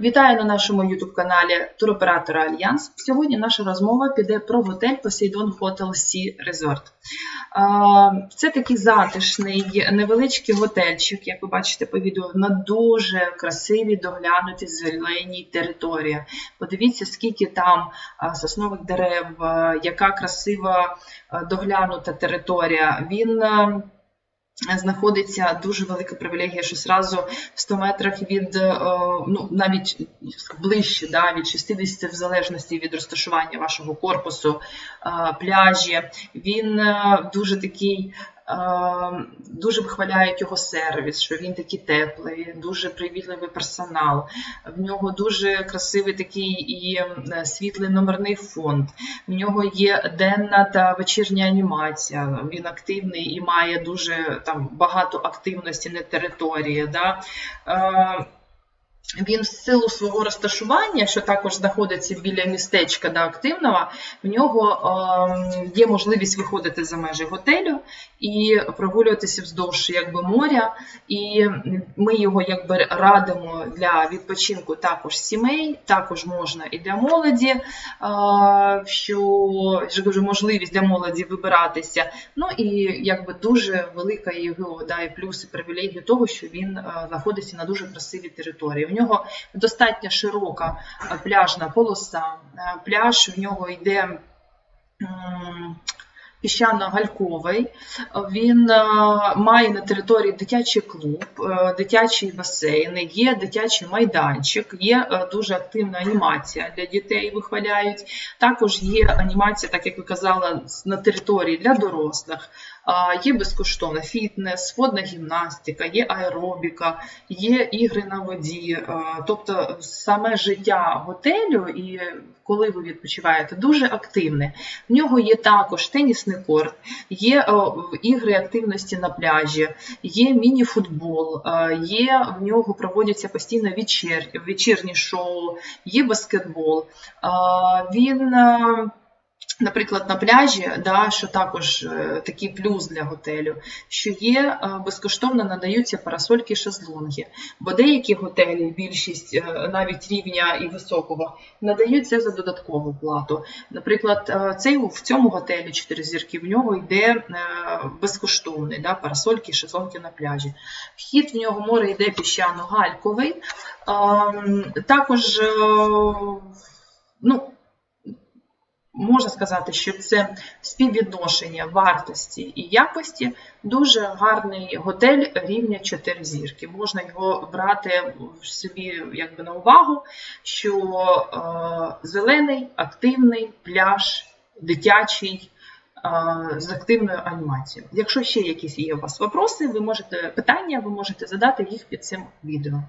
Вітаю на нашому youtube каналі туроператора Альянс. Сьогодні наша розмова піде про готель Poseidon Hotel Sea Resort. Це такий затишний невеличкий готельчик, як ви бачите по відео, на дуже красивій доглянутій зеленій території. Подивіться, скільки там соснових дерев, яка красива доглянута територія. Він знаходиться дуже велика привілегія, що зразу в 100 метрах від, е, ну навіть ближче, да, від 60 в залежності від розташування вашого корпусу, пляжі. Він е, дуже такий. е, Дуже вихваляють його сервіс, що він такий теплий, дуже привітливий персонал. В нього дуже красивий такий і е, світлий номерний фонд. В нього є денна та вечірня анімація. Він активний і має дуже там багато активності на території. Да? Він в силу свого розташування, що також знаходиться біля містечка да, активного, в нього е, є можливість виходити за межі готелю і прогулюватися вздовж якби, моря. І ми його якби радимо для відпочинку також сімей, також можна і для молоді, е, що кажу, можливість для молоді вибиратися. Ну і якби дуже велика його да, і плюс і привілегія того, що він е, знаходиться на дуже красивій території. Нього достатньо широка е, пляжна полоса. Е, Пляж в нього йде. Піщано-гальковий. Він е, має на території дитячий клуб, дитячий басейн, є дитячий майданчик, є дуже активна анімація для дітей, вихваляють. Також є анімація, так як ви казала, на території для дорослих. Є безкоштовна фітнес, водна гімнастика, є аеробіка, є ігри на воді. Тобто саме життя готелю і коли ви відпочиваєте, дуже активне. В нього є також тенісний корт, є ігри активності на пляжі, є міні-футбол, є в нього проводяться постійно вечір, вечірні шоу, є баскетбол. Він а, Наприклад, на пляжі, да, що також е, такий плюс для готелю, що є е, безкоштовно надаються парасольки шезлонги, бо деякі готелі, більшість е, навіть рівня і високого, надають це за додаткову плату. Наприклад, цей в цьому готелі 4 зірки в нього йде безкоштовний да, парасольки шезлонги на пляжі. Вхід в нього море йде піщано-гальковий. Також ну, можна сказати, що це співвідношення вартості і якості. Дуже гарний готель рівня 4 зірки. Можна його брати собі якби на увагу, що е, зелений, активний пляж, дитячий. е, З активною анімацією. Якщо ще якісь є у вас вопроси, ви можете питання, ви можете задати їх під цим відео.